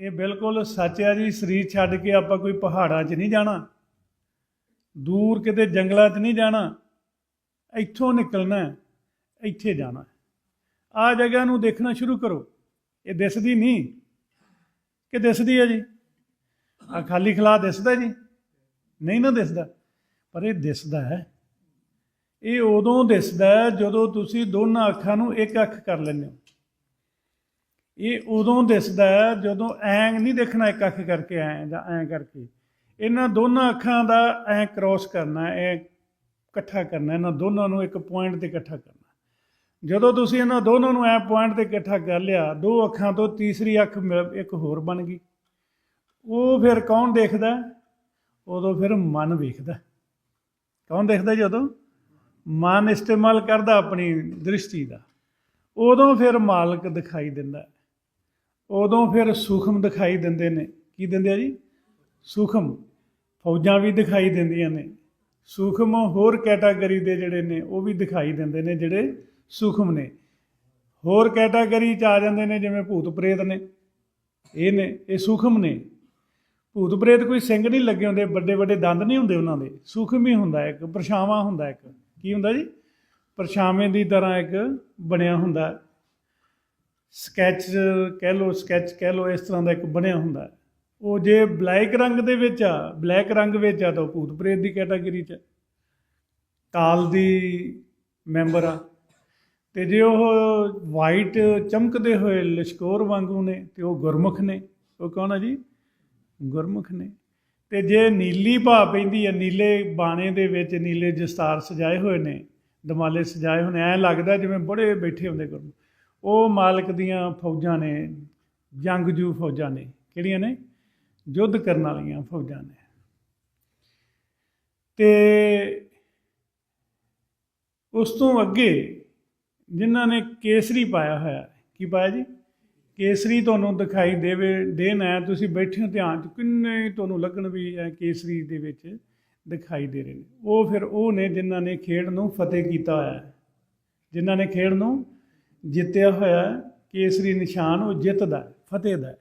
ਇਹ ਬਿਲਕੁਲ ਸੱਚ ਹੈ ਜੀ, ਸਰੀਰ ਛੱਡ ਕੇ ਆਪਾਂ ਕੋਈ ਪਹਾੜਾਂ 'ਚ ਨਹੀਂ ਜਾਣਾ, ਦੂਰ ਕਿਤੇ ਜੰਗਲਾਂ 'ਚ ਨਹੀਂ ਜਾਣਾ, ਇੱਥੋਂ ਨਿਕਲਣਾ, ਇੱਥੇ ਜਾਣਾ। ਆ ਜਗ੍ਹਾ ਨੂੰ ਦੇਖਣਾ ਸ਼ੁਰੂ ਕਰੋ। ਇਹ ਦਿਸਦੀ ਨਹੀਂ। ਕਿ ਦਿਸਦੀ ਹੈ ਜੀ? ਆ ਖਾਲੀ ਖਲਾ ਦਿਸਦਾ ਜੀ? ਨਹੀਂ ਨਾ ਦਿਸਦਾ। ਪਰ ਇਹ ਦਿਸਦਾ ਹੈ। ਇਹ ਉਦੋਂ ਦਿਸਦਾ ਜਦੋਂ ਤੁਸੀਂ ਦੋਨਾਂ ਅੱਖਾਂ ਨੂੰ ਇੱਕ ਅੱਖ ਕਰ ਲੈਂਦੇ ਹੋ। ਇਹ ਉਦੋਂ ਦਿਸਦਾ ਜਦੋਂ ਐਂ ਨਹੀਂ ਦੇਖਣਾ ਇੱਕ ਅੱਖ ਕਰਕੇ ਐਂ ਜਾਂ ਐਂ ਕਰਕੇ। ਇਹਨਾਂ ਦੋਨਾਂ ਅੱਖਾਂ ਦਾ ਐਂ ਕ੍ਰੋਸ ਕਰਨਾ ਐ ਇਕੱਠਾ ਕਰਨਾ, ਇਹਨਾਂ ਦੋਨਾਂ ਨੂੰ ਇੱਕ ਪੁਆਇੰਟ ਤੇ ਇਕੱਠਾ ਕਰਨਾ। ਜਦੋਂ ਤੁਸੀਂ ਇਹਨਾਂ ਦੋਨਾਂ ਨੂੰ ਐ ਪੁਆਇੰਟ ਤੇ ਇਕੱਠਾ ਕਰ ਲਿਆ, ਦੋ ਅੱਖਾਂ ਤੋਂ ਤੀਸਰੀ ਅੱਖ ਮਿਲ- ਇੱਕ ਹੋਰ ਬਣ ਗਈ। ਉਹ ਫਿਰ ਕੌਣ ਦੇਖਦਾ? ਉਦੋਂ ਫਿਰ ਮਨ ਵੇਖਦਾ। ਕੌਣ ਦੇਖਦਾ ਜਦੋਂ? ਮਨ ਇਸਤੇਮਾਲ ਕਰਦਾ ਆਪਣੀ ਦ੍ਰਿਸ਼ਟੀ ਦਾ। ਉਦੋਂ ਫਿਰ ਮਾਲਕ ਦਿਖਾਈ ਦਿੰਦਾ। ਉਦੋਂ ਫਿਰ ਸੂਖਮ ਦਿਖਾਈ ਦਿੰਦੇ ਨੇ। ਕੀ ਦਿੰਦੇ ਆ ਜੀ? ਸੂਖਮ। ਫੌਜਾਂ ਵੀ ਦਿਖਾਈ ਦਿੰਦੀਆਂ ਨੇ। ਸੂਖਮ ਹੋਰ ਕੈਟਾਗਰੀ ਦੇ ਜਿਹੜੇ ਨੇ, ਉਹ ਵੀ ਦਿਖਾਈ ਦਿੰਦੇ ਨੇ ਜਿਹੜੇ ਸੂਖਮ ਨੇ। ਹੋਰ ਕੈਟਾਗਰੀ ਚ ਆ ਜਾਂਦੇ ਨੇ ਜਿਵੇਂ ਭੂਤ ਪ੍ਰੇਤ ਨੇ। ਇਹ ਨੇ, ਇਹ ਸੂਖਮ ਨੇ। ਭੂਤ ਪ੍ਰੇਤ ਕੋਈ ਸਿੰਘ ਨਹੀਂ ਲੱਗੇ ਹੁੰਦੇ, ਵੱਡੇ ਵੱਡੇ ਦੰਦ ਨਹੀਂ ਹੁੰਦੇ ਉਹਨਾਂ ਦੇ। ਸੂਖਮ ਹੀ ਹੁੰਦਾ ਇੱਕ, ਪਰਛਾਵਾਂ ਹੁੰਦਾ ਇੱਕ। ਕੀ ਹੁੰਦਾ ਜੀ? ਪਰਛਾਵੇਂ ਦੀ ਤਰ੍ਹਾਂ ਇੱਕ ਬਣਿਆ ਹੁੰਦਾ। ਸਕੈਚ ਕਹਿ ਲਓ ਸਕੈਚ ਕਹਿ ਲਓ, ਇਸ ਤਰ੍ਹਾਂ ਦਾ ਇੱਕ ਬਣਿਆ ਹੁੰਦਾ ਉਹ ਜੇ ਬਲੈਕ ਰੰਗ ਦੇ ਵਿੱਚ ਆ ਬਲੈਕ ਰੰਗ ਵਿੱਚ ਆ ਤਾਂ ਉਹ ਭੂਤ ਪ੍ਰੇਤ ਦੀ ਕੈਟਾਗਰੀ ਚ ਹੈ। ਕਾਲ ਦੀ ਮੈਂਬਰ ਆ। ਤੇ ਜੇ ਉਹ ਵਾਈਟ ਚਮਕਦੇ ਹੋਏ ਲਸ਼ਕੋਰ ਵਾਂਗੂ ਨੇ ਤੇ ਉਹ ਗੁਰਮੁਖ ਨੇ, ਉਹ ਕੌਣ ਆ ਜੀ? ਗੁਰਮੁਖ ਨੇ। ਤੇ ਜੇ ਨੀਲੀ ਭਾ ਪੈਂਦੀ ਹੈ ਨੀਲੇ ਬਾਣੇ ਦੇ ਵਿੱਚ ਨੀਲੇ ਦਸਤਾਰ ਸਜਾਏ ਹੋਏ ਨੇ, ਦਮਾਲੇ ਸਜਾਏ ਹੋਏ ਨੇ, ਐ ਲੱਗਦਾ ਜਿਵੇਂ ਬੜੇ ਬੈਠੇ ਹੁੰਦੇ ਗੁਰਮੁਖ। ਉਹ ਮਾਲਕ ਦੀਆਂ ਫੌਜਾਂ ਨੇ ਜੰਗਜੂ ਫੌਜਾਂ ਨੇ, ਕਿਹੜੀਆਂ ਨੇ? ਯੁੱਧ ਕਰਨ ਵਾਲੀਆਂ ਫੌਜਾਂ ਨੇ। ਤੇ ਉਸ ਤੋਂ ਅੱਗੇ ਜਿਨ੍ਹਾਂ ਨੇ ਕੇਸਰੀ ਪਾਇਆ ਹੋਇਆ, ਕੀ ਪਾਇਆ ਜੀ? ਕੇਸਰੀ ਤੁਹਾਨੂੰ ਦਿਖਾਈ ਦੇਵੇ, ਦੇਣ ਹੈ ਤੁਸੀਂ ਬੈਠੇ ਹੋ ਧਿਆਨ ਚ, ਕਿੰਨੇ ਤੁਹਾਨੂੰ ਲੱਗਣ ਵੀ ਇਹ ਕੇਸਰੀ ਦੇ ਵਿੱਚ ਦਿਖਾਈ ਦੇ ਰਹੇ ਨੇ। ਉਹ ਫਿਰ ਉਹ ਨੇ ਜਿਨ੍ਹਾਂ ਨੇ ਖੇਡ ਨੂੰ ਫਤਿਹ ਕੀਤਾ ਹੋਇਆ, ਜਿਨ੍ਹਾਂ ਨੇ ਖੇਡ ਨੂੰ ਜਿੱਤਿਆ ਹੋਇਆ ਕੇਸਰੀ ਨਿਸ਼ਾਨ ਉਹ ਜਿੱਤ ਦਾ ਫਤਿਹ ਦਾ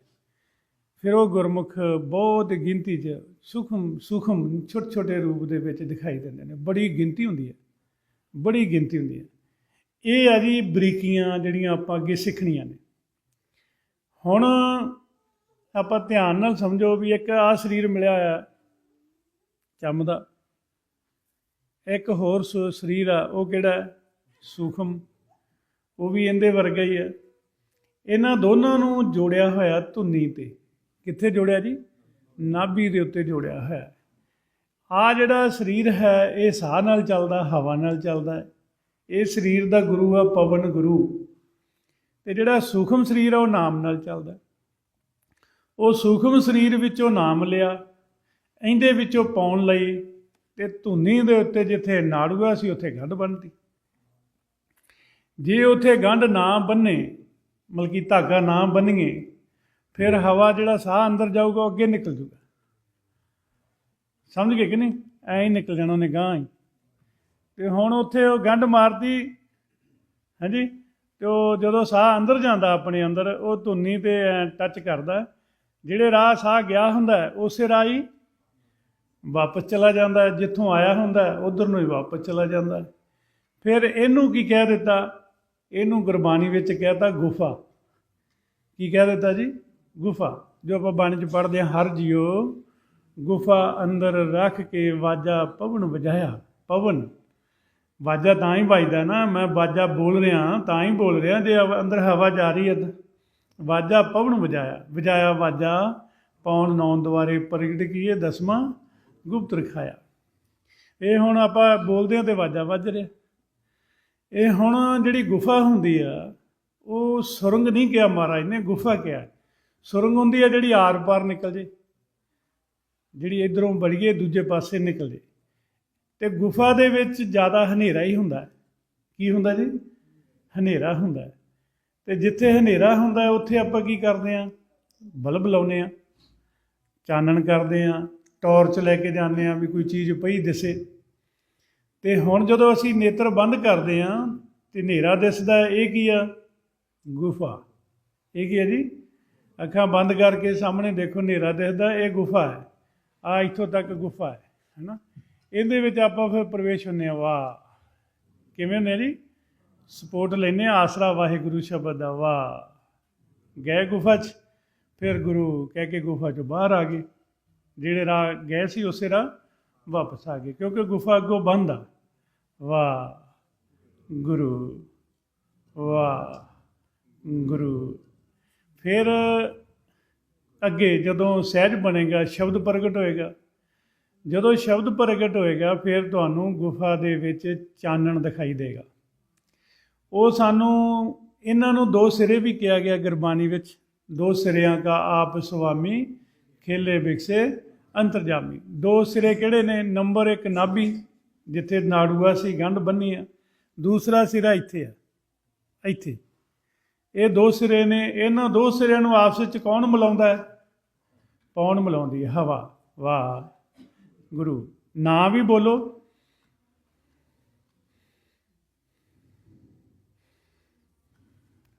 ਫਿਰ ਉਹ ਗੁਰਮੁਖ ਬਹੁਤ ਗਿਣਤੀ 'ਚ ਸੁਖਮ ਸੁਖਮ ਛੋਟੇ ਛੋਟੇ ਰੂਪ ਦੇ ਵਿੱਚ ਦਿਖਾਈ ਦਿੰਦੇ ਨੇ। ਬੜੀ ਗਿਣਤੀ ਹੁੰਦੀ ਹੈ, ਬੜੀ ਗਿਣਤੀ ਹੁੰਦੀ ਹੈ। ਇਹ ਆ ਜੀ ਬਰੀਕੀਆਂ ਜਿਹੜੀਆਂ ਆਪਾਂ ਅੱਗੇ ਸਿੱਖਣੀਆਂ ਨੇ। ਹੁਣ ਆਪਾਂ ਧਿਆਨ ਨਾਲ ਸਮਝੋ ਵੀ ਇੱਕ ਆ ਸਰੀਰ ਮਿਲਿਆ ਹੋਇਆ, ਚੰਮ ਦਾ। ਇੱਕ ਹੋਰ ਸ- ਸਰੀਰ ਆ, ਉਹ ਕਿਹੜਾ ਸੂਖਮ। ਉਹ ਵੀ ਇਹਦੇ ਵਰਗਾ ਹੀ ਹੈ ਇਹਨਾਂ ਦੋਨਾਂ ਨੂੰ ਜੋੜਿਆ ਹੋਇਆ ਧੁੰਨੀ ਤੇ। ਕਿੱਥੇ ਜੋੜਿਆ ਜੀ? ਨਾਭੀ ਦੇ ਉੱਤੇ ਜੋੜਿਆ ਹੋਇਆ। ਆ ਜਿਹੜਾ ਸਰੀਰ ਹੈ, ਇਹ ਸਾਹ ਨਾਲ ਚੱਲਦਾ, ਹਵਾ ਨਾਲ ਚੱਲਦਾ ਹੈ। ਇਹ ਸਰੀਰ ਦਾ ਗੁਰੂ ਆ, ਪਵਨ ਗੁਰੂ। ਤੇ ਜਿਹੜਾ ਸੂਖਮ ਸਰੀਰ ਆ, ਉਹ ਨਾਮ ਨਾਲ ਚੱਲਦਾ ਉਹ ਸੂਖਮ ਸਰੀਰ ਵਿੱਚੋਂ ਨਾਮ ਲਿਆ। ਇਹਦੇ ਵਿੱਚੋਂ ਪਾਉਣ ਲਈ ਤੇ ਧੁਨੀ ਦੇ ਉੱਤੇ ਜਿੱਥੇ ਨਾੜੂਆ ਸੀ, ਉੱਥੇ ਗੰਢ ਬੰਨਤੀ। ਜੇ ਉੱਥੇ ਗੰਢ ਨਾ ਬੰਨੇ ਮਲਕੀ ਧਾਗਾ ਨਾ ਬੰਨੀਏ, ਫਿਰ ਹਵਾ ਜਿਹੜਾ ਸਾਹ ਅੰਦਰ ਜਾਊਗਾ, ਉਹ ਅੱਗੇ ਨਿਕਲ ਜੂਗਾ। ਸਮਝ ਗਏ ਕਿ ਨਹੀਂ? ਐਂ ਹੀ ਨਿਕਲ ਜਾਣਾ ਉਹਨੇ ਗਾਂ ਹੀ। ਤੇ ਹੁਣ ਉੱਥੇ ਉਹ ਗੰਢ ਮਾਰਦੀ, ਹਾਂਜੀ, ਤੇ ਉਹ ਜਦੋਂ ਸਾਹ ਅੰਦਰ ਜਾਂਦਾ ਆਪਣੇ ਅੰਦਰ, ਉਹ ਧੁੰਨੀ ਤੇ ਟੱਚ ਕਰਦਾ, ਜਿਹੜੇ ਰਾਹ ਸਾਹ ਗਿਆ ਹੁੰਦਾ, ਉਸੇ ਰਾਹ ਹੀ ਵਾਪਸ ਚਲਾ ਜਾਂਦਾ, ਜਿੱਥੋਂ ਆਇਆ ਹੁੰਦਾ, ਉਧਰ ਨੂੰ ਹੀ ਵਾਪਸ ਚਲਾ ਜਾਂਦਾ। ਫਿਰ ਇਹਨੂੰ ਕੀ ਕਹਿ ਦਿੱਤਾ? ਇਹਨੂੰ ਗੁਰਬਾਣੀ ਵਿੱਚ ਕਹਿਤਾ ਗੁਫਾ। ਕੀ ਕਹਿ ਦਿੱਤਾ ਜੀ? ਗੁਫਾ। ਜੋ ਆਪਾਂ ਬਾਣੀ ਚ ਪੜ੍ਹਦੇ ਹਾਂ, ਹਰ ਜਿਉ ਗੁਫਾ ਅੰਦਰ ਰੱਖ ਕੇ ਵਾਜਾ ਪਵਨ ਵਜਾਇਆ। ਪਵਨ। ਵਾਜਾ ਤਾਂ ਹੀ ਵੱਜਦਾ ਨਾ, ਮੈਂ ਵਾਜਾ ਬੋਲ ਰਿਹਾ, ਤਾਂ ਹੀ ਬੋਲ ਰਿਹਾ, ਜੇ ਅੰਦਰ ਹਵਾ ਜਾ ਰਹੀ ਹੈ ਵਾਜਾ ਪਵਨ ਵਜਾਇਆ। ਵਜਾਇਆ ਵਾਜਾ ਪੌਣ ਨੌਨ ਦੁਆਰੇ ਪ੍ਰਗਟ ਕੀਏ, ਦਸਵਾਂ ਗੁਪਤ ਰਖਾਇਆ। ਇਹ ਹੁਣ ਆਪਾਂ ਬੋਲਦੇ ਹਾਂ ਤੇ ਵਾਜਾ ਵੱਜ ਰਿਹਾ। ਇਹ ਹੁਣ ਜਿਹੜੀ ਗੁਫਾ ਹੁੰਦੀ ਆ, ਉਹ ਸੁਰੰਗ ਨਹੀਂ ਕਿਹਾ ਮਹਾਰਾਜ ਨੇ, ਗੁਫਾ ਕਿਹਾ। ਸੁਰੰਗ ਹੁੰਦੀ ਆ ਜਿਹੜੀ ਆਰ ਪਾਰ ਨਿਕਲ ਜੇ, ਜਿਹੜੀ ਇਧਰੋਂ ਬੜੀਏ ਦੂਜੇ ਪਾਸੇ ਨਿਕਲ ਜੇ। ਤੇ ਗੁਫਾ ਦੇ ਵਿੱਚ ਜ਼ਿਆਦਾ ਹਨੇਰਾ ਹੀ ਹੁੰਦਾ। ਕੀ ਹੁੰਦਾ ਜੀ? ਹਨੇਰਾ ਹੁੰਦਾ। ਹੈ। ਤੇ ਜਿੱਥੇ ਹਨੇਰਾ ਹੁੰਦਾ, ਉੱਥੇ ਆਪਾਂ ਕੀ ਕਰਦੇ ਆ? ਬਲਬ ਲਾਉਨੇ ਆ। ਚਾਨਣ ਕਰਦੇ ਆ, ਟਾਰਚ ਲੈ ਕੇ ਜਾਂਦੇ ਆ ਵੀ ਕੋਈ ਚੀਜ਼ ਪਈ ਦਿਸੇ। ਤੇ ਹੁਣ ਜਦੋਂ ਅਸੀਂ ਨੇਤਰ ਬੰਦ ਕਰਦੇ ਆ ਤੇ ਹਨੇਰਾ ਦਿਸਦਾ ਇਹ ਕੀ ਆ? ਗੁਫਾ। ਇਹ ਕੀ ਹੈ ਜੀ? ਅੱਖਾਂ ਬੰਦ ਕਰਕੇ ਸਾਹਮਣੇ ਦੇਖੋ ਹਨੇਰਾ ਦਿਸਦਾ, ਇਹ ਗੁਫਾ ਹੈ। ਆ ਇੱਥੋਂ ਤੱਕ ਗੁਫਾ ਹੈ, ਹੈਨਾ? ਇਹਦੇ ਵਿੱਚ ਆਪਾਂ ਫਿਰ ਪ੍ਰਵੇਸ਼ ਹੁੰਨੇ ਆ ਵਾਹ। ਕਿਵੇਂ ਹੁੰਦੇ ਆ ਜੀ? ਸਪੋਰਟ ਲੈਨੇ ਆ ਆਸਰਾ ਵਾਹਿਗੁਰੂ ਸ਼ਬਦ ਦਾ। ਵਾਹ। ਗਏ ਗੁਫਾ 'ਚ, ਫਿਰ ਗੁਰੂ ਕਹਿ ਕੇ ਗੁਫਾ 'ਚੋਂ ਬਾਹਰ ਆ ਗਏ। ਜਿਹੜੇ ਰਾਹ ਗਏ ਸੀ, ਉਸੇ ਰਾਹ ਵਾਪਸ ਆ ਗਏ, ਕਿਉਂਕਿ ਗੁਫਾ ਅੱਗੋਂ ਬੰਦ ਆ। ਵਾਹ, ਗੁਰੂ ਵਾਹ, ਗੁਰੂ। ਫਿਰ ਅੱਗੇ ਜਦੋਂ ਸਹਿਜ ਬਣੇਗਾ, ਸ਼ਬਦ ਪ੍ਰਗਟ ਹੋਏਗਾ। ਜਦੋਂ ਸ਼ਬਦ ਪ੍ਰਗਟ ਹੋਏਗਾ, ਫਿਰ ਤੁਹਾਨੂੰ ਗੁਫਾ ਦੇ ਵਿੱਚ ਚਾਨਣ ਦਿਖਾਈ ਦੇਗਾ। ਉਹ ਸਾਨੂੰ, ਇਹਨਾਂ ਨੂੰ ਦੋ ਸਿਰੇ ਵੀ ਕਿਹਾ ਗਿਆ ਗੁਰਬਾਣੀ ਵਿੱਚ। ਦੋ ਸਿਰਿਆਂ ਕਾ ਆਪ ਸੁਆਮੀ, ਖੇਲੇ ਵਿਕਸੇ ਅੰਤਰਜਾਮੀ। ਦੋ ਸਿਰੇ ਕਿਹੜੇ ਨੇ? ਨੰਬਰ 1 ਨਾਭੀ, ਜਿੱਥੇ ਨਾੜੂਆ ਸੀ, ਗੰਢ ਬੰਨੀ ਆ। ਦੂਸਰਾ ਸਿਰਾ ਇੱਥੇ ਆ। ਇੱਥੇ। ਇਹ ਦੋ ਸਿਰੇ ਨੇ। ਇਹਨਾਂ ਦੋ ਸਿਰਿਆਂ ਨੂੰ ਆਪਸ ਵਿੱਚ ਕੌਣ ਮਿਲਾਉਂਦਾ ਹੈ? ਪੌਣ ਮਿਲਾਉਂਦੀ ਹੈ? ਹਵਾ। ਵਾਹ। ਗੁਰੂ। ਨਾ ਵੀ ਬੋਲੋ।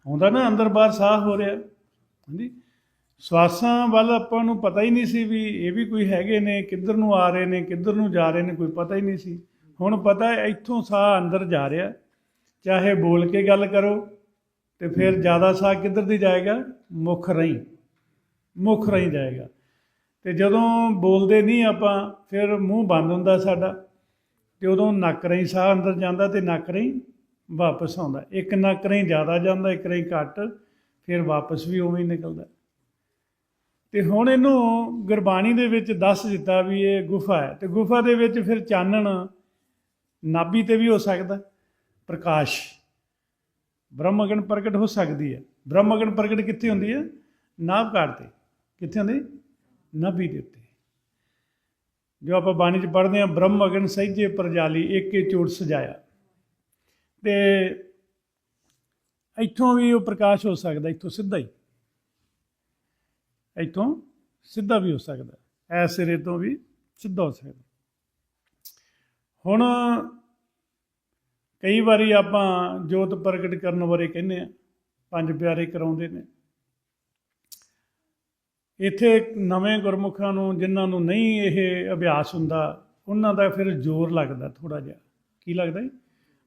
ਹੁੰਦਾ ਨਾ, ਅੰਦਰ ਬਾਹਰ ਸਾਹ ਹੋ ਰਿਹਾ। ਹਾਂਜੀ। ਸਵਾਸਾਂ ਵੱਲ ਆਪਾਂ ਨੂੰ ਪਤਾ ਹੀ ਨਹੀਂ ਸੀ ਵੀ ਇਹ ਵੀ ਕੋਈ ਹੈਗੇ ਨੇ, ਕਿੱਧਰ ਨੂੰ ਆ ਰਹੇ ਨੇ, ਕਿੱਧਰ ਨੂੰ ਜਾ ਰਹੇ ਨੇ, ਕੋਈ ਪਤਾ ਹੀ ਨਹੀਂ ਸੀ। ਹੁਣ ਪਤਾ ਹੈ ਇੱਥੋਂ ਸਾਹ ਅੰਦਰ ਜਾ ਰਿਹਾ। ਚਾਹੇ ਬੋਲ ਕੇ ਗੱਲ ਕਰੋ ਤੇ ਫਿਰ ਜ਼ਿਆਦਾ ਸਾਹ ਕਿੱਧਰ ਦੀ ਜਾਏਗਾ? ਮੁਖ ਰਹੀ। ਮੁਖ ਰਹੀ ਜਾਏਗਾ। ਤੇ ਜਦੋਂ ਬੋਲਦੇ ਨਹੀਂ ਆਪਾਂ, ਫਿਰ ਮੂੰਹ ਬੰਦ ਹੁੰਦਾ ਸਾਡਾ। ਤੇ ਉਦੋਂ ਨੱਕ ਰਹੀ ਸਾਹ ਅੰਦਰ ਜਾਂਦਾ ਤੇ ਨੱਕ ਰਹੀ ਵਾਪਸ ਆਉਂਦਾ। ਇੱਕ ਨੱਕ ਰਹੀ ਜ਼ਿਆਦਾ ਜਾਂਦਾ, ਇੱਕ ਰਹੀ ਘੱਟ, ਫਿਰ ਵਾਪਸ ਵੀ ਉਵੇਂ ਹੀ ਨਿਕਲਦਾ। ਤੇ ਹੁਣ ਇਹਨੂੰ ਗੁਰਬਾਣੀ ਦੇ ਵਿੱਚ ਦੱਸ ਦਿੱਤਾ ਵੀ ਇਹ ਗੁਫਾ ਹੈ। ਤੇ ਗੁਫਾ ਦੇ ਵਿੱਚ ਫਿਰ ਚਾਨਣ ਨਾਭੀ ਤੇ ਵੀ ਹੋ ਸਕਦਾ, ਪ੍ਰਕਾਸ਼। ਬ੍ਰਹਮ ਬ੍ਰਹਮਗਣ ਪ੍ਰਗਟ ਹੋ ਸਕਦੀ ਹੈ। ਬ੍ਰਹਮ ਬ੍ਰਹਮਗਣ ਪ੍ਰਗਟ ਕਿੱਥੇ ਹੁੰਦੀ ਹੈ? ਨਾਭ ਘਾਟ ਤੇ। ਕਿੱਥੇ ਹੁੰਦੀ? ਨਾਭੀ ਦੇ ਉੱਤੇ। ਜੋ ਆਪਾਂ ਬਾਣੀ 'ਚ ਪੜ੍ਹਦੇ ਹਾਂ ਬ੍ਰਹਮ ਅਗਨ ਸਹਿਜੇ ਪ੍ਰਜਾਲੀ ਏਕੇ ਚੋੜ ਸਜਾਇਆ। ਤੇ ਇੱਥੋਂ ਵੀ ਉਹ ਪ੍ਰਕਾਸ਼ ਹੋ ਸਕਦਾ, ਇੱਥੋਂ ਸਿੱਧਾ ਹੀ। ਇੱਥੋਂ ਸਿੱਧਾ ਵੀ ਹੋ ਸਕਦਾ ਐ ਸਿਰੇ ਤੋਂ ਵੀ ਸਿੱਧਾ ਹੋ ਸਕਦਾ ਹੁਣ ਕਈ ਵਾਰੀ ਆਪਾਂ ਜੋਤ ਪ੍ਰਗਟ ਕਰਨ ਬਾਰੇ ਕਹਿੰਦੇ ਆ ਪੰਜ ਪਿਆਰੇ ਕਰਾਉਂਦੇ ਨੇ। ਇੱਥੇ ਨਵੇਂ ਗੁਰਮੁਖਾਂ ਨੂੰ, ਜਿਨ੍ਹਾਂ ਨੂੰ ਨਹੀਂ ਇਹ ਅਭਿਆਸ ਹੁੰਦਾ, ਉਹਨਾਂ ਦਾ ਫਿਰ ਜ਼ੋਰ ਲੱਗਦਾ ਥੋੜਾ ਜਿਹਾ। ਕੀ ਲੱਗਦਾ ਜੀ?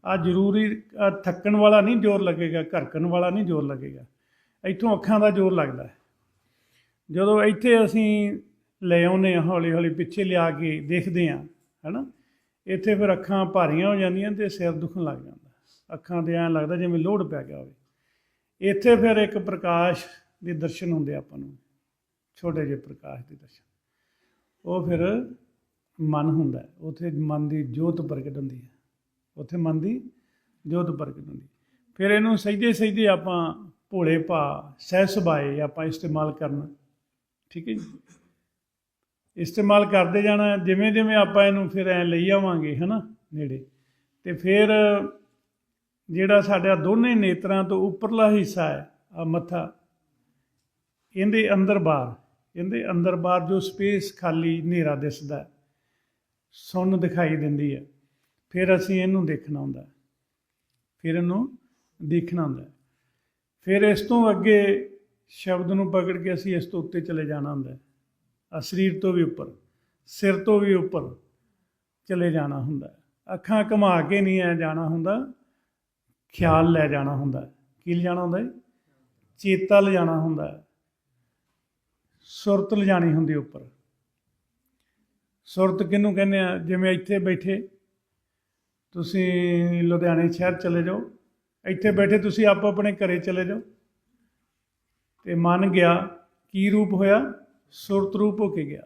ਆ ਜ਼ਰੂਰੀ, ਆਹ ਥੱਕਣ ਵਾਲਾ ਨਹੀਂ ਜ਼ੋਰ ਲੱਗੇਗਾ, ਘਰਕਣ ਵਾਲਾ ਨਹੀਂ ਜ਼ੋਰ ਲੱਗੇਗਾ। ਇੱਥੋਂ ਅੱਖਾਂ ਦਾ ਜ਼ੋਰ ਲੱਗਦਾ ਹੈ। ਜਦੋਂ ਇੱਥੇ ਅਸੀਂ ਲੈ ਆਉਨੇ ਆ ਹੌਲੀ ਹੌਲੀ ਪਿੱਛੇ ਲਿਆ ਕੇ ਦੇਖਦੇ ਆ ਹੈਨਾ? ਇੱਥੇ ਫਿਰ ਅੱਖਾਂ ਭਾਰੀਆਂ ਹੋ ਜਾਂਦੀਆਂ ਤੇ ਸਿਰ ਦੁਖਣ ਲੱਗ ਜਾਂਦਾ। ਅੱਖਾਂ ਤੇ ਐਂ ਲੱਗਦਾ ਜਿਵੇਂ ਲੋੜ ਪੈ ਗਿਆ ਹੋਵੇ। ਇੱਥੇ ਫਿਰ ਇੱਕ ਪ੍ਰਕਾਸ਼ ਦੇ ਦਰਸ਼ਨ ਹੁੰਦੇ ਆਪਾਂ ਨੂੰ, ਛੋਟੇ ਜਿਹੇ ਪ੍ਰਕਾਸ਼ ਦੇ ਦਰਸ਼ਨ। ਉਹ ਫਿਰ ਮਨ ਹੁੰਦਾ ਹੈ। ਉੱਥੇ ਮਨ ਦੀ ਜੋਤ ਪ੍ਰਗਟ ਹੁੰਦੀ ਹੈ। ਉੱਥੇ ਮਨ ਦੀ ਜੋਤ ਪ੍ਰਗਟ ਹੁੰਦੀ ਫਿਰ ਇਹਨੂੰ ਸਹੀਦੇ ਸਹੀਦੇ ਆਪਾਂ ਭੋਲੇ ਭਾ ਸਹਿ ਸੁਭਾਏ ਆਪਾਂ ਇਸਤੇਮਾਲ ਕਰਨਾ ਠੀਕ ਹੈ ਜੀ। ਇਸਤੇਮਾਲ ਕਰਦੇ ਜਾਣਾ ਜਿਵੇਂ ਜਿਵੇਂ ਆਪਾਂ ਇਹਨੂੰ ਫਿਰ ਐ ਲਈ ਆਵਾਂਗੇ, ਹਨਾ, ਨੇੜੇ। ਤੇ ਫਿਰ ਜਿਹੜਾ ਸਾਡਾ ਦੋਨੇ ਨੇਤਰਾਂ ਤੋਂ ਉੱਪਰਲਾ ਹਿੱਸਾ ਹੈ, ਆ ਮੱਥਾ, ਇਹਦੇ ਅੰਦਰ ਬਾਹਰ ਇਹਦੇ ਅੰਦਰ ਬਾਹਰ ਜੋ ਸਪੇਸ ਖਾਲੀ ਹਨੇਰਾ ਦਿਸਦਾ ਸੁਣ ਦਿਖਾਈ ਦਿੰਦੀ ਹੈ। ਫਿਰ ਅਸੀਂ ਇਹਨੂੰ ਦੇਖਣਾ ਹੁੰਦਾ ਫਿਰ ਇਹਨੂੰ ਦੇਖਣਾ ਹੁੰਦਾ ਫਿਰ ਇਸ ਤੋਂ ਅੱਗੇ ਸ਼ਬਦ ਨੂੰ ਪਕੜ ਕੇ ਅਸੀਂ ਇਸ ਤੋਂ ਉੱਤੇ ਚਲੇ ਜਾਣਾ ਹੁੰਦਾ ਆ ਸਰੀਰ ਤੋਂ ਵੀ ਉੱਪਰ, ਸਿਰ ਤੋਂ ਵੀ ਉੱਪਰ ਚਲੇ ਜਾਣਾ ਹੁੰਦਾ ਅੱਖਾਂ ਘੁਮਾ ਕੇ ਨਹੀਂ ਆ ਜਾਣਾ ਹੁੰਦਾ, ਖਿਆਲ ਲੈ ਜਾਣਾ ਹੁੰਦਾ ਹੈ। ਕੀ ਲਿਜਾਣਾ ਹੁੰਦਾ ਹੈ ਚੇਤਾ ਲਿਜਾਣਾ ਹੁੰਦਾ ਹੈ। ਸੁਰਤ ਲਿਜਾਣੀ ਹੁੰਦੀ ਉੱਪਰ। ਸੁਰਤ ਕਿਹਨੂੰ ਕਹਿੰਦੇ ਆ? ਜਿਵੇਂ ਇੱਥੇ ਬੈਠੇ, ਤੁਸੀਂ ਲੁਧਿਆਣੇ ਸ਼ਹਿਰ ਚਲੇ ਜਾਓ, ਇੱਥੇ ਬੈਠੇ ਤੁਸੀਂ ਆਪੋ ਆਪਣੇ ਘਰੇ ਚਲੇ ਜਾਓ। ਤੇ ਮਨ ਗਿਆ ਕੀ ਰੂਪ ਹੋਇਆ? ਸੁਰਤ ਰੂਪ ਹੋ ਕੇ ਗਿਆ।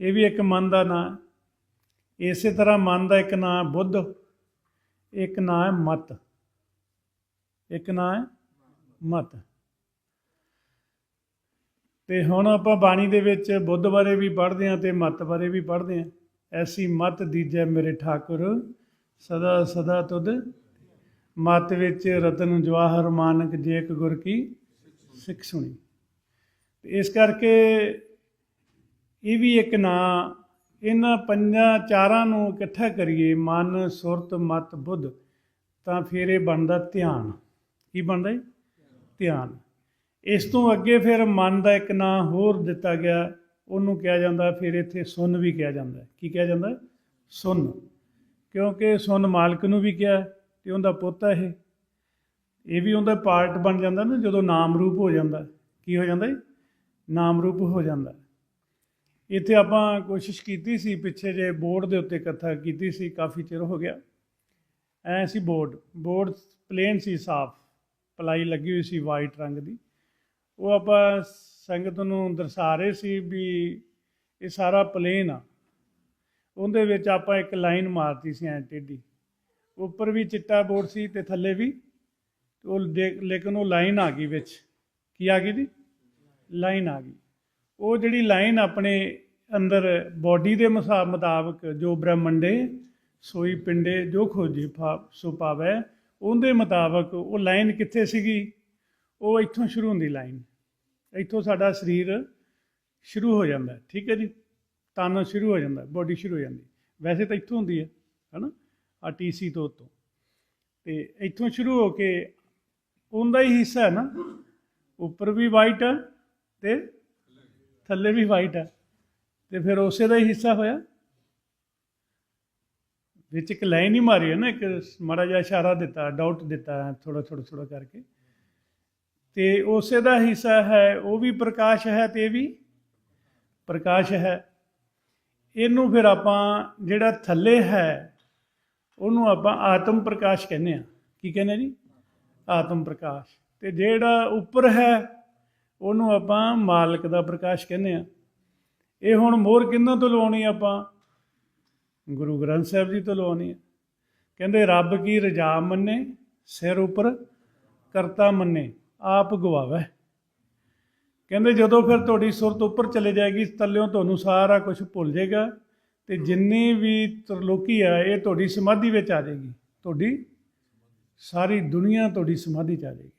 ਇਹ ਵੀ ਇੱਕ ਮਨ ਦਾ ਨਾਂ ਹੈ। ਇਸੇ ਤਰ੍ਹਾਂ ਮਨ ਦਾ ਇੱਕ ਨਾਂ ਬੁੱਧ, ਇੱਕ ਨਾਂ ਹੈ ਮਤ। ਇੱਕ ਨਾਂ ਹੈ ਮਤ। ਤੇ ਹੁਣ ਆਪਾਂ ਬਾਣੀ ਦੇ ਵਿੱਚ ਬੁੱਧ ਬਾਰੇ ਵੀ ਪੜ੍ਹਦੇ ਹਾਂ ਤੇ ਮਤ ਬਾਰੇ ਵੀ ਪੜ੍ਹਦੇ ਹਾਂ। ਐਸੀ ਮਤ ਦੀਜੈ ਮੇਰੇ ਠਾਕੁਰ, ਸਦਾ ਸਦਾ ਤੁਧ। ਮਤ ਵਿੱਚ ਰਤਨ ਜਵਾਹਰ ਮਾਨਕ ਜੇਕ ਗੁਰ ਕੀ। ਸਿੱਖ ਸੁਣੀ। ਤੇ ਇਸ ਕਰਕੇ ਇਹ ਵੀ ਇੱਕ ਨਾਂ, ਇਹਨਾਂ ਪੰਜਾਂ ਚਾਰਾਂ ਨੂੰ ਇਕੱਠਾ ਕਰੀਏ, ਮਨ, ਸੁਰਤ, ਮਤ, ਬੁੱਧ, ਤਾਂ ਫਿਰ ਇਹ ਬਣਦਾ ਧਿਆਨ। ਕੀ ਬਣਦਾ ਹੈ ਧਿਆਨ। ਇਸ ਤੋਂ ਅੱਗੇ ਫਿਰ ਮਨ ਦਾ ਇੱਕ ਨਾਂ ਹੋਰ ਦਿੱਤਾ ਗਿਆ, ਉਹਨੂੰ ਕਿਹਾ ਜਾਂਦਾ, ਫਿਰ ਇੱਥੇ ਸੁਨ ਵੀ ਕਿਹਾ ਜਾਂਦਾ ਕੀ ਕਿਹਾ ਜਾਂਦਾ ਸੁਨ। ਕਿਉਂਕਿ ਸੁਨ ਮਾਲਕ ਨੂੰ ਵੀ ਕਿਹਾ, ਤੇ ਉਹਦਾ ਪੁੱਤ ਹੈ ਇਹ ਵੀ ਉਹਦਾ ਪਾਰਟ ਬਣ ਜਾਂਦਾ ਨਾ ਜਦੋਂ ਨਾਮ ਰੂਪ ਹੋ ਜਾਂਦਾ। ਕੀ ਹੋ ਜਾਂਦਾ ਜੀ? ਨਾਮ ਰੂਪ ਹੋ ਜਾਂਦਾ। ਇੱਥੇ ਆਪਾਂ ਕੋਸ਼ਿਸ਼ ਕੀਤੀ ਸੀ, ਪਿੱਛੇ ਜੇ ਬੋਰਡ ਦੇ ਉੱਤੇ ਕਥਾ ਕੀਤੀ ਸੀ, ਕਾਫੀ ਚਿਰ ਹੋ ਗਿਆ। ਐ ਸੀ ਬੋਰਡ। ਬੋਰਡ ਪਲੇਨ ਸੀ ਸਾਫ਼। ਪਲਾਈ ਲੱਗੀ ਹੋਈ ਸੀ ਵਾਈਟ ਰੰਗ ਦੀ। ਉਹ ਆਪਾਂ ਸੰਗਤ ਨੂੰ ਦਰਸਾ ਰਹੇ ਸੀ ਵੀ ਇਹ ਸਾਰਾ ਪਲੇਨ ਆ। ਉਹਦੇ ਵਿੱਚ ਆਪਾਂ ਇੱਕ ਲਾਈਨ ਮਾਰਤੀ ਸੀ ਐ ਟੇਢੀ। ਉੱਪਰ ਵੀ ਚਿੱਟਾ ਬੋਰਡ ਸੀ ਤੇ ਥੱਲੇ ਵੀ। ਉਹ ਲੇਕਿਨ ਉਹ ਲਾਈਨ ਆ ਗਈ ਵਿੱਚ। ਕੀ ਆ ਗਈ ਜੀ? ਲਾਈਨ ਆ ਗਈ। ਉਹ ਜਿਹੜੀ ਲਾਈਨ ਆਪਣੇ ਅੰਦਰ ਬਾਡੀ ਦੇ ਮੁਸਾ- ਮੁਤਾਬਕ ਜੋ ਬ੍ਰਹਮੰਡੇ, ਸੋਈ ਪਿੰਡੇ, ਜੋ ਖੋਜੀ ਫਾ- ਸੋ ਪਾਵੈ, ਉਹਦੇ ਮੁਤਾਬਕ ਉਹ ਲਾਈਨ ਕਿੱਥੇ ਸੀਗੀ? ਉਹ ਇੱਥੋਂ ਸ਼ੁਰੂ ਹੁੰਦੀ ਲਾਈਨ। ਇੱਥੋਂ ਸਾਡਾ ਸਰੀਰ ਸ਼ੁਰੂ ਹੋ ਜਾਂਦਾ ਠੀਕ ਹੈ ਜੀ? ਤਨ ਸ਼ੁਰੂ ਹੋ ਜਾਂਦਾ ਬਾਡੀ ਸ਼ੁਰੂ ਹੋ ਜਾਂਦੀ ਵੈਸੇ ਤਾਂ ਇੱਥੋਂ ਹੁੰਦੀ ਹੈ, ਹੈਨਾ? ਆ ਟੀਸੀ ਤੋਂ ਉੱਤੋਂ। ਤੇ ਇੱਥੋਂ ਸ਼ੁਰੂ ਹੋ ਕੇ ਉਹਦਾ ਹੀ ਹਿੱਸਾ ਹੈ ਨਾ। ਉੱਪਰ ਵੀ ਵਾਈਟ ਹੈ ਤੇ ਥੱਲੇ ਵੀ ਵਾਈਟ ਹੈ ਤੇ ਫਿਰ ਉਸੇ ਦਾ ਹੀ ਹਿੱਸਾ ਹੋਇਆ। ਵਿੱਚ ਇੱਕ ਲਾਈਨ ਹੀ ਮਾਰੀ ਹੈ ਨਾ, ਇੱਕ ਮਾੜਾ ਜਿਹਾ ਇਸ਼ਾਰਾ ਦਿੱਤਾ ਡਾਊਟ ਦਿੱਤਾ ਥੋੜਾ ਥੋੜਾ ਥੋੜਾ ਕਰਕੇ। ਤੇ ਉਸੇ ਦਾ ਹਿੱਸਾ ਹੈ, ਉਹ ਵੀ ਪ੍ਰਕਾਸ਼ ਹੈ ਤੇ ਇਹ ਵੀ ਪ੍ਰਕਾਸ਼ ਹੈ। ਇਹਨੂੰ ਫਿਰ ਆਪਾਂ ਜਿਹੜਾ ਥੱਲੇ ਹੈ, ਉਹਨੂੰ ਆਪਾਂ ਆਤਮ ਪ੍ਰਕਾਸ਼ ਕਹਿੰਦੇ ਆ ਕੀ ਕਹਿੰਦੇ ਜੀ? ਆਤਮ ਪ੍ਰਕਾਸ਼। ਤੇ ਜਿਹੜਾ ਉੱਪਰ ਹੈ, ਉਹਨੂੰ ਆਪਾਂ ਮਾਲਕ ਦਾ ਪ੍ਰਕਾਸ਼ ਕਹਿੰਦੇ ਆ ਇਹ ਹੁਣ ਮੋਹਰ ਕਿੰਨਾਂ ਤੋਂ ਲਵਾਉਣੀ ਆਪਾਂ? ਗੁਰੂ ਗ੍ਰੰਥ ਸਾਹਿਬ ਜੀ ਤੋਂ ਲਵਾਉਣੀ ਹੈ ਕਹਿੰਦੇ, ਰੱਬ ਕੀ ਰਜਾ ਮੰਨੇ, ਸਿਰ ਉੱਪਰ ਕਰਤਾ ਮੰਨੇ, ਆਪ ਗਵਾਵੇ। ਕਹਿੰਦੇ, ਜਦੋਂ ਫਿਰ ਤੁਹਾਡੀ ਸੁਰਤ ਉੱਪਰ ਚਲੇ ਜਾਏਗੀ, ਤੱਲਿਓਂ ਤੁਹਾਨੂੰ ਸਾਰਾ ਕੁਝ ਭੁੱਲ ਜਾਏਗਾ ਤੇ ਜਿੰਨੀ ਵੀ ਤਰਲੋਕੀ ਆ, ਇਹ ਤੁਹਾਡੀ ਸਮਾਧੀ ਵਿੱਚ ਆ ਜਾਏਗੀ। ਤੁਹਾਡੀ ਸਾਰੀ ਦੁਨੀਆ ਤੁਹਾਡੀ ਸਮਾਧੀ ਚ ਆ ਜਾਏਗੀ।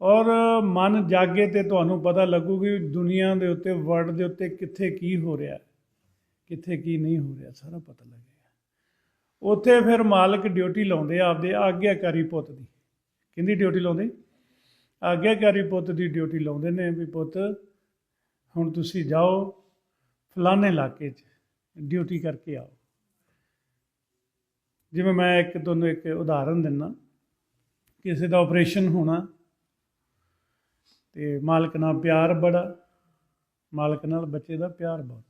ਔਰ ਮਨ ਜਾਗੇ ਤੇ ਤੁਹਾਨੂੰ ਪਤਾ ਲੱਗੂਗੀ ਦੁਨੀਆ ਦੇ ਉੱਤੇ ਵਰਲਡ ਦੇ ਉੱਤੇ ਕਿੱਥੇ ਕੀ ਹੋ ਰਿਹਾ, ਕਿੱਥੇ ਕੀ ਨਹੀਂ ਹੋ ਰਿਹਾ, ਸਾਰਾ ਪਤਾ ਲੱਗੇਗਾ ਉੱਥੇ ਫਿਰ ਮਾਲਕ ਡਿਊਟੀ ਲਾਉਂਦੇ ਆ ਆਪਦੇ ਆਗਿਆਕਾਰੀ ਪੁੱਤ ਦੀ। ਕਿੰਦੀ ਡਿਊਟੀ ਲਾਉਂਦੇ? ਆਗਿਆਕਾਰੀ ਪੁੱਤ ਦੀ ਡਿਊਟੀ ਲਾਉਂਦੇ ਨੇ ਵੀ ਪੁੱਤ, ਹੁਣ ਤੁਸੀਂ ਜਾਓ ਫਲਾਣੇ ਇਲਾਕੇ 'ਚ ਡਿਊਟੀ ਕਰਕੇ ਆਓ। ਜਿਵੇਂ ਮੈਂ ਇੱਕ ਤੁਹਾਨੂੰ ਇੱਕ ਉਦਾਹਰਨ ਦਿੰਨਾ ਕਿਸੇ ਦਾ ਆਪਰੇਸ਼ਨ ਹੋਣਾ। ਤੇ ਮਾਲਕ ਨਾਲ ਪਿਆਰ ਬੜਾ, ਮਾਲਕ ਨਾਲ ਬੱਚੇ ਦਾ ਪਿਆਰ ਬਹੁਤ।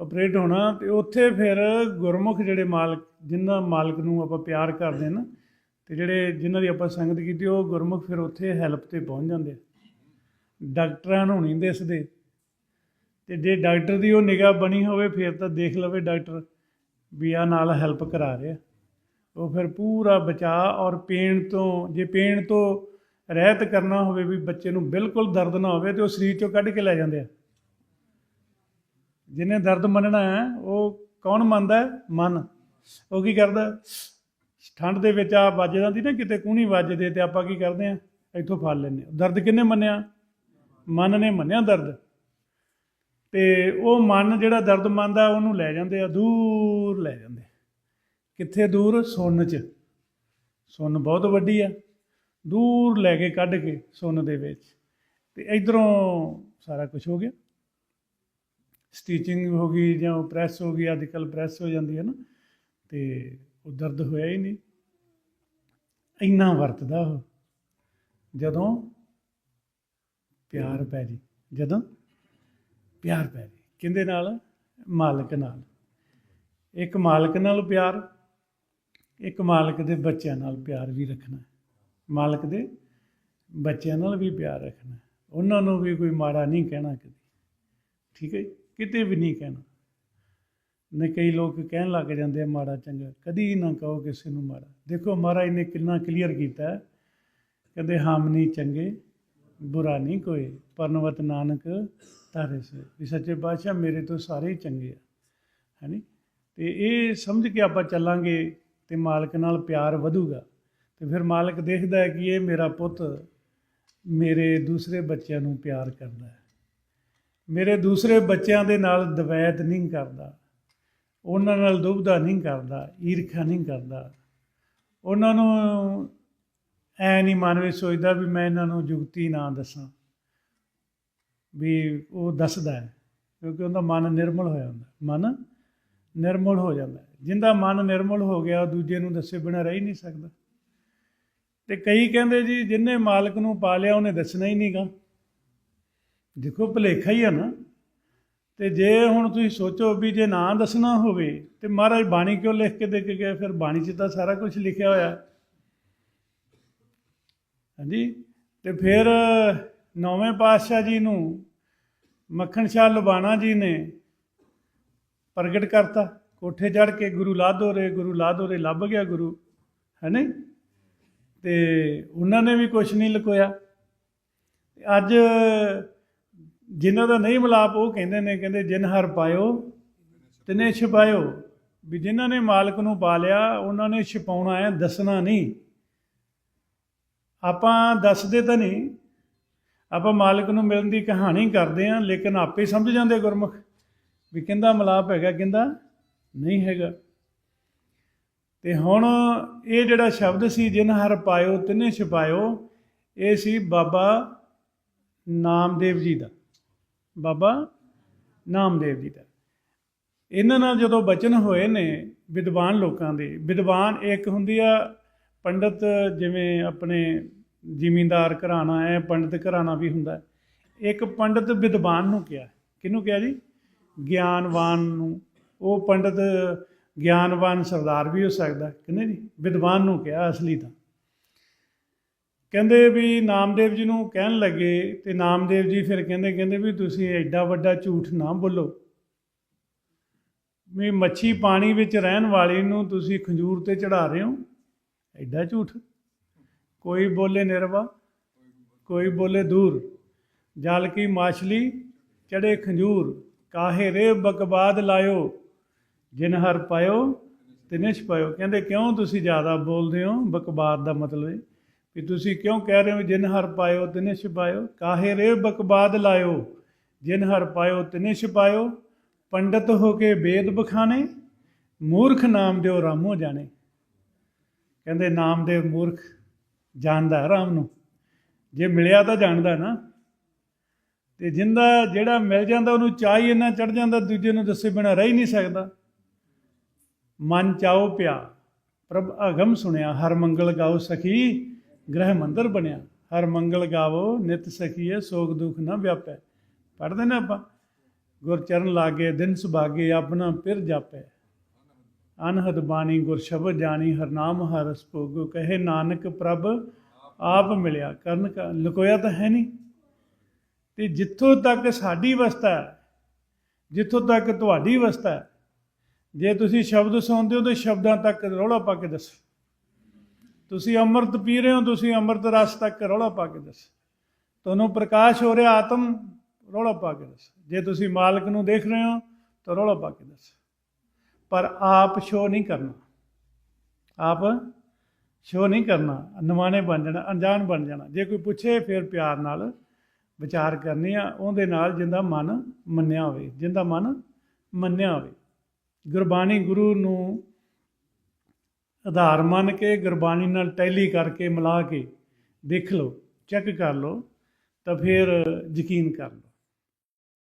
ਆਪਰੇਟ ਹੋਣਾ ਤੇ ਉੱਥੇ ਫਿਰ ਗੁਰਮੁਖ ਜਿਹੜੇ ਮਾਲਕ ਜਿਨ੍ਹਾਂ ਮਾਲਕ ਨੂੰ ਆਪਾਂ ਪਿਆਰ ਕਰਦੇ ਨਾ, ਤੇ ਜਿਹੜੇ ਜਿਨ੍ਹਾਂ ਦੀ ਆਪਾਂ ਸੰਗਤ ਕੀਤੀ, ਉਹ ਗੁਰਮੁਖ ਫਿਰ ਉੱਥੇ ਹੈਲਪ ਤੇ ਪਹੁੰਚ ਜਾਂਦੇ ਆ। ਡਾਕਟਰਾਂ ਨੂੰ ਨਹੀਂ ਦਿਸਦੇ। ਤੇ ਜੇ ਡਾਕਟਰ ਦੀ ਉਹ ਨਿਗਾਹ ਬਣੀ ਹੋਵੇ, ਫਿਰ ਤਾਂ ਦੇਖ ਲਵੇ ਡਾਕਟਰ ਵੀ ਆ ਨਾਲ ਹੈਲਪ ਕਰਾ ਰਿਹਾ। ਉਹ ਫਿਰ ਪੂਰਾ ਬਚਾ ਔਰ ਪੇਨ ਤੋਂ, ਜੇ ਪੇਨ ਤੋਂ ਰਹਿਤ ਕਰਨਾ ਹੋਵੇ ਵੀ ਬੱਚੇ ਨੂੰ ਬਿਲਕੁਲ ਦਰਦ ਨਾ ਹੋਵੇ ਤੇ ਉਹ ਸਰੀਰ ਚੋਂ ਕੱਢ ਕੇ ਲੈ ਜਾਂਦੇ ਆ। ਜਿਹਨੇ ਦਰਦ ਮੰਨਣਾ ਹੈ, ਉਹ ਕੌਣ ਮੰਨਦਾ ਮਨ। ਉਹ ਕੀ ਕਰਦਾ ਠੰਡ ਦੇ ਵਿੱਚ ਆ ਵੱਜ ਜਾਂਦੀ ਨਾ, ਕਿਤੇ ਕੂਣੀ ਵੱਜਦੇ ਤੇ ਆਪਾਂ ਕੀ ਕਰਦੇ ਆ ਇੱਥੋਂ ਫੜ ਲੈਂਦੇ ਦਰਦ ਕਿੰਨੇ ਮੰਨਿਆ? ਮਨ ਨੇ ਮੰਨਿਆ ਦਰਦ। ਤੇ ਉਹ ਮਨ ਜਿਹੜਾ ਦਰਦ ਮੰਨਦਾ, ਉਹਨੂੰ ਲੈ ਜਾਂਦੇ ਆ, ਦੂਰ ਲੈ ਜਾਂਦੇ ਕਿੱਥੇ ਦੂਰ? ਸੁੰਨ 'ਚ। ਸੁੰਨ ਬਹੁਤ ਵੱਡੀ ਆ। ਦੂਰ ਲੈ ਕੇ ਕੱਢ ਕੇ ਸੁੰਨ ਦੇ ਵਿੱਚ। ਤੇ ਇਧਰੋਂ ਸਾਰਾ ਕੁਝ ਹੋ ਗਿਆ। ਸਟੀਚਿੰਗ ਹੋ ਗਈ ਜਾਂ ਉਹ ਪ੍ਰੈਸ ਹੋ ਗਈ ਅੱਜ ਕੱਲ੍ਹ ਪ੍ਰੈਸ ਹੋ ਜਾਂਦੀ ਹੈ ਨਾ। ਤੇ ਉਹ ਦਰਦ ਹੋਇਆ ਹੀ ਨਹੀਂ। ਇੰਨਾ ਵਰਤਦਾ ਉਹ। ਜਦੋਂ ਪਿਆਰ ਪੈ ਜੀ। ਜਦੋਂ ਪਿਆਰ ਪੈ ਜੀ। ਕਿੰਦੇ ਨਾਲ? ਮਾਲਕ ਨਾਲ। ਇੱਕ ਮਾਲਕ ਨਾਲ ਪਿਆਰ ਇੱਕ ਮਾਲਕ ਦੇ ਬੱਚਿਆਂ ਨਾਲ ਪਿਆਰ ਵੀ ਰੱਖਣਾ, ਮਾਲਕ ਦੇ ਬੱਚਿਆਂ ਨਾਲ ਵੀ ਪਿਆਰ ਰੱਖਣਾ। ਉਹਨਾਂ ਨੂੰ ਵੀ ਕੋਈ ਮਾੜਾ ਨਹੀਂ ਕਹਿਣਾ ਕਦੀ। ਠੀਕ ਹੈ ਕਿਤੇ ਵੀ ਨਹੀਂ ਕਹਿਣਾ। ਨੇ ਕਈ ਲੋਕ ਕਹਿਣ ਲੱਗ ਜਾਂਦੇ ਆ, ਮਾੜਾ ਚੰਗਾ। ਕਦੀ ਨਾ ਕਹੋ ਕਿਸੇ ਨੂੰ ਮਾੜਾ। ਦੇਖੋ, ਮਹਾਰਾਜ ਨੇ ਕਿੰਨਾ ਕਲੀਅਰ ਕੀਤਾ। ਕਹਿੰਦੇ, ਹਮ ਨਹੀਂ ਚੰਗੇ, ਬੁਰਾ ਨਹੀਂ ਕੋਈ। ਪਰਨਵਤ ਨਾਨਕ ਤਾਰੇ ਸੇ। ਵੀ ਸੱਚੇ ਬਾਦਸ਼ਾਹ ਮੇਰੇ ਤੋਂ ਸਾਰੇ ਹੀ ਚੰਗੇ ਆ। ਹੈਨੀ ਤੇ ਇਹ ਸਮਝ ਕੇ ਆਪਾਂ ਚੱਲਾਂਗੇ। ਤੇ ਮਾਲਕ ਨਾਲ ਪਿਆਰ ਵਧੂਗਾ। ਤੇ ਫਿਰ ਮਾਲਕ ਦੇਖਦਾ ਹੈ ਕਿ ਇਹ ਮੇਰਾ ਪੁੱਤ ਮੇਰੇ ਦੂਸਰੇ ਬੱਚਿਆਂ ਨੂੰ ਪਿਆਰ ਕਰਦਾ ਹੈ। ਮੇਰੇ ਦੂਸਰੇ ਬੱਚਿਆਂ ਦੇ ਨਾਲ ਦਵੈਤ ਨਹੀਂ ਕਰਦਾ। ਉਹਨਾਂ ਨਾਲ ਦੁਬਦਾ ਨਹੀਂ ਕਰਦਾ, ਈਰਖਾ ਨਹੀਂ ਕਰਦਾ। ਉਹਨਾਂ ਨੂੰ ਐ ਨਹੀਂ ਮਨ ਵਿੱਚ ਸੋਚਦਾ ਵੀ ਮੈਂ ਇਹਨਾਂ ਨੂੰ ਜੁਗਤੀ ਨਾ ਦੱਸਾਂ। ਵੀ ਉਹ ਦੱਸਦਾ ਹੈ, ਕਿਉਂਕਿ ਉਹਦਾ ਮਨ ਨਿਰਮਲ ਹੋ ਜਾਂਦਾ ਮਨ ਨਿਰਮਲ ਹੋ ਜਾਂਦਾ ਜਿੰਦਾ ਮਨ ਨਿਰਮਲ ਹੋ ਗਿਆ, ਉਹ ਦੂਜੇ ਨੂੰ ਦੱਸੇ ਬਿਨਾਂ ਰਹਿ ਨਹੀਂ ਸਕਦਾ। ਤੇ ਕਈ ਕਹਿੰਦੇ ਜੀ, ਜਿੰਨੇ ਮਾਲਕ ਨੂੰ ਪਾ ਲਿਆ, ਉਹਨੇ ਦੱਸਣਾ ਹੀ ਨਹੀਂਗਾ। ਦੇਖੋ, ਭੁਲੇਖਾ ਹੀ ਆ ਨਾ। ਤੇ ਜੇ ਹੁਣ ਤੁਸੀਂ ਸੋਚੋ ਵੀ ਜੇ ਨਾ ਦੱਸਣਾ ਹੋਵੇ, ਤੇ ਮਹਾਰਾਜ ਬਾਣੀ ਕਿਉਂ ਲਿਖ ਕੇ ਦੇ ਕੇ ਗਏ? ਫਿਰ ਬਾਣੀ 'ਚ ਤਾਂ ਸਾਰਾ ਕੁਝ ਲਿਖਿਆ ਹੋਇਆ। ਹਾਂਜੀ? ਤੇ ਫਿਰ ਨੌਵੇਂ ਪਾਤਸ਼ਾਹ ਜੀ ਨੂੰ ਮੱਖਣ ਸ਼ਾਹ ਲੁਬਾਣਾ ਜੀ ਨੇ ਪ੍ਰਗਟ ਕਰਤਾ। ਕੋਠੇ ਚੜ ਕੇ ਗੁਰੂ ਲਾਦੋਰੇ ਗੁਰੂ ਲਾਦੋਰੇ ਲੱਭ ਗਿਆ ਗੁਰੂ, ਹੈ ਨਹੀਂ? ਤੇ ਉਹਨਾਂ ਨੇ ਵੀ ਕੁਝ ਨਹੀਂ ਲੁਕੋਇਆ। ਅੱਜ ਜਿਨ੍ਹਾਂ ਦਾ ਨਹੀਂ ਮਲਾਪ, ਉਹ ਕਹਿੰਦੇ ਨੇ, ਕਹਿੰਦੇ ਜਿਨ ਹਰ ਪਾਇਓ, ਤਿਨੇ ਛਪਾਇਓ। ਵੀ ਜਿਨ੍ਹਾਂ ਨੇ ਮਾਲਕ ਨੂੰ ਪਾ ਲਿਆ, ਉਹਨਾਂ ਨੇ ਛਪਾਉਣਾ ਹੈ, ਦੱਸਣਾ ਨਹੀਂ। ਆਪਾਂ ਦੱਸਦੇ ਤਾਂ ਨਹੀਂ। ਆਪਾਂ ਮਾਲਕ ਨੂੰ ਮਿਲਣ ਦੀ ਕਹਾਣੀ ਕਰਦੇ ਆਂ ਲੇਕਿਨ ਆਪੇ ਸਮਝ ਜਾਂਦੇ ਗੁਰਮੁਖ। ਵੀ ਕਹਿੰਦਾ ਮਲਾਪ ਹੈਗਾ ਕਹਿੰਦਾ ਨਹੀਂ ਹੈਗਾ। ਤੇ ਹੁਣ ਇਹ ਜਿਹੜਾ ਸ਼ਬਦ ਸੀ, ਜਿਨ ਹਰ ਪਾਇਓ, ਤਿੰਨੇ ਛਪਾਇਓ, ਇਹ ਸੀ ਬਾਬਾ ਨਾਮਦੇਵ ਜੀ ਦਾ। ਬਾਬਾ ਨਾਮਦੇਵ ਜੀ ਦਾ। ਇਹਨਾਂ ਨਾਲ ਜਦੋਂ ਬਚਨ ਹੋਏ ਨੇ ਵਿਦਵਾਨ ਲੋਕਾਂ ਦੇ, ਵਿਦਵਾਨ ਇੱਕ ਹੁੰਦੀ ਆ, ਪੰਡਤ ਜਿਵੇਂ ਆਪਣੇ ਜ਼ਿਮੀਂਦਾਰ ਘਰਾਣਾ ਹੈ, ਪੰਡਤ ਘਰਾਣਾ ਵੀ ਹੁੰਦਾ ਇੱਕ ਪੰਡਤ ਵਿਦਵਾਨ ਨੂੰ ਕਿਹਾ। ਕਿਹਨੂੰ ਕਿਹਾ ਜੀ? ਗਿਆਨਵਾਨ ਨੂੰ। ਉਹ ਪੰਡਤ ਗਿਆਨਵਾਨ ਸਰਦਾਰ ਵੀ ਹੋ ਸਕਦਾ ਕਹਿੰਦੇ ਜੀ? ਵਿਦਵਾਨ ਨੂੰ ਕਿਹਾ ਅਸਲੀ ਤਾਂ। ਕਹਿੰਦੇ ਵੀ ਨਾਮਦੇਵ ਜੀ ਨੂੰ ਕਹਿਣ ਲੱਗੇ ਤੇ ਨਾਮਦੇਵ ਜੀ ਫਿਰ ਕਹਿੰਦੇ ਕਹਿੰਦੇ ਵੀ ਤੁਸੀਂ ਐਡਾ ਵੱਡਾ ਝੂਠ ਨਾ ਬੋਲੋ। ਵੀ ਮੱਛੀ ਪਾਣੀ ਵਿੱਚ ਰਹਿਣ ਵਾਲੀ ਨੂੰ ਤੁਸੀਂ ਖੰਜੂਰ ਤੇ ਚੜਾ ਰਹੇ ਹੋ? ਐਡਾ ਝੂਠ। ਕੋਈ ਬੋਲੇ ਨਿਰਵਾ, ਕੋਈ ਬੋਲੇ ਦੂਰ। ਜਲ ਕੀ ਮਾਛਲੀ ਚੜੇ ਖੰਜੂਰ, ਕਾਹੇ ਰੇ ਬਕਬਾਦ ਲਾਇਓ? ਜਿਨ ਹਰ ਪਾਇਓ ਤਿਨੇ ਛਪਾਇਓ ਕਹਿੰਦੇ, ਕਿਉਂ ਤੁਸੀਂ ਜ਼ਿਆਦਾ ਬੋਲਦੇ ਹੋ? ਬਕਵਾਦ ਦਾ ਮਤਲਬ ਹੈ ਵੀ ਤੁਸੀਂ ਕਿਉਂ ਕਹਿ ਰਹੇ ਹੋ ਜਿਨ ਹਰ ਪਾਇਓ ਤਿਨੇ ਛਪਾਇਓ ਕਾਹੇ ਰੇ ਬਕਵਾਦ ਲਾਇਓ? ਜਿਨ ਹਰ ਪਾਇਓ ਤਿਨੇ ਛਪਾਇਓ ਪੰਡਤ ਹੋ ਕੇ ਵੇਦ ਬਖਾਣੇ ਮੂਰਖ ਨਾਮ ਦਿਓ ਰਾਮੋ ਜਾਣੇ। ਕਹਿੰਦੇ ਨਾਮ ਨਾਮਦੇਵ ਮੂਰਖ ਜਾਣਦਾ ਰਾਮ ਨੂੰ। ਜੇ ਮਿਲਿਆ ਤਾਂ ਜਾਣਦਾ ਨਾ। ਤੇ ਜਿੰਦਾ ਜਿਹੜਾ ਮਿਲ ਜਾਂਦਾ ਉਹਨੂੰ ਚਾਹੀ ਇੰਨਾ ਚੜ ਜਾਂਦਾ, ਦੂਜੇ ਨੂੰ ਦੱਸੇ ਬਿਨਾ ਰਹਿ ਹੀ ਨਹੀਂ ਸਕਦਾ। ਮਨ ਚਾਓ ਪਿਆ। ਪ੍ਰਭ ਅਗਮ ਸੁਣਿਆ, ਹਰ ਮੰਗਲ ਗਾਓ ਸਖੀ, ਗ੍ਰਹਿ ਮੰਦਰ ਬਣਿਆ। ਹਰ ਮੰਗਲ ਗਾਵੋ, ਨਿਤ ਸਖੀਏ ਸੋਗ ਦੁਖ ਨਾ ਵਿਆਪੈ। ਪੜ੍ਹਦੇ ਨਾ ਆਪਾਂ। ਗੁਰ ਚਰਨ ਲਾਗੇ, ਦਿਨ ਸੁਭਾਗੇ, ਆਪਣਾ ਪਿਰ ਜਾਪੈ। ਅਨਹਦ ਬਾਣੀ ਗੁਰ ਸ਼ਬਦ ਜਾਣੀ, ਹਰ ਨਾਮ ਹਰ ਰਸ ਭੋਗੋ ਕਹੇ ਨਾਨਕ, ਪ੍ਰਭ ਆਪ ਮਿਲਿਆ। ਕਰਨ ਲੁਕੋਇਆ ਤਾਂ ਹੈ ਨਹੀਂ। ਤੇ ਜਿੱਥੋਂ ਤੱਕ ਸਾਡੀ ਅਵਸਥਾ ਜਿੱਥੋਂ ਤੱਕ ਤੁਹਾਡੀ ਅਵਸਥਾ ਜੇ ਤੁਸੀਂ ਸ਼ਬਦ ਸੁਣਦੇ ਹੋ ਤਾਂ ਸ਼ਬਦਾਂ ਤੱਕ ਰੌਲਾ ਪਾ ਕੇ ਦੱਸੋ। ਤੁਸੀਂ ਅੰਮ੍ਰਿਤ ਪੀ ਰਹੇ ਹੋ, ਤੁਸੀਂ ਅੰਮ੍ਰਿਤ ਰਸ ਤੱਕ ਰੌਲਾ ਪਾ ਕੇ ਦੱਸੋ। ਤੁਹਾਨੂੰ ਪ੍ਰਕਾਸ਼ ਹੋ ਰਿਹਾ, ਆਤਮ ਰੌਲਾ ਪਾ ਕੇ ਦੱਸੋ। ਜੇ ਤੁਸੀਂ ਮਾਲਕ ਨੂੰ ਦੇਖ ਰਹੇ ਹੋ, ਤਾਂ ਰੌਲਾ ਪਾ ਕੇ ਦੱਸੋ। ਪਰ ਆਪ ਸ਼ੋ ਨਹੀਂ ਕਰਨਾ। ਆਪ ਸ਼ੋ ਨਹੀਂ ਕਰਨਾ। ਅਨਵਾਣੇ ਬਣ ਜਾਣਾ, ਅਣਜਾਣ ਬਣ ਜਾਣਾ। ਜੇ ਕੋਈ ਪੁੱਛੇ, ਫਿਰ ਪਿਆਰ ਨਾਲ ਵਿਚਾਰ ਕਰਨੀ ਆ। ਉਹਦੇ ਨਾਲ ਜਿੰਦਾ ਮਨ ਮੰਨਿਆ ਹੋਵੇ, ਜਿੰਦਾ ਮਨ ਮੰਨਿਆ ਹੋਵੇ। ਗੁਰਬਾਣੀ ਗੁਰੂ ਨੂੰ ਆਧਾਰ ਮੰਨ ਕੇ, ਗੁਰਬਾਣੀ ਨਾਲ ਟੈਲੀ ਕਰਕੇ, ਮਿਲਾ ਕੇ ਦੇਖ ਲਓ, ਚੈੱਕ ਕਰ ਲਓ, ਤਾਂ ਫਿਰ ਯਕੀਨ ਕਰ ਲਓ।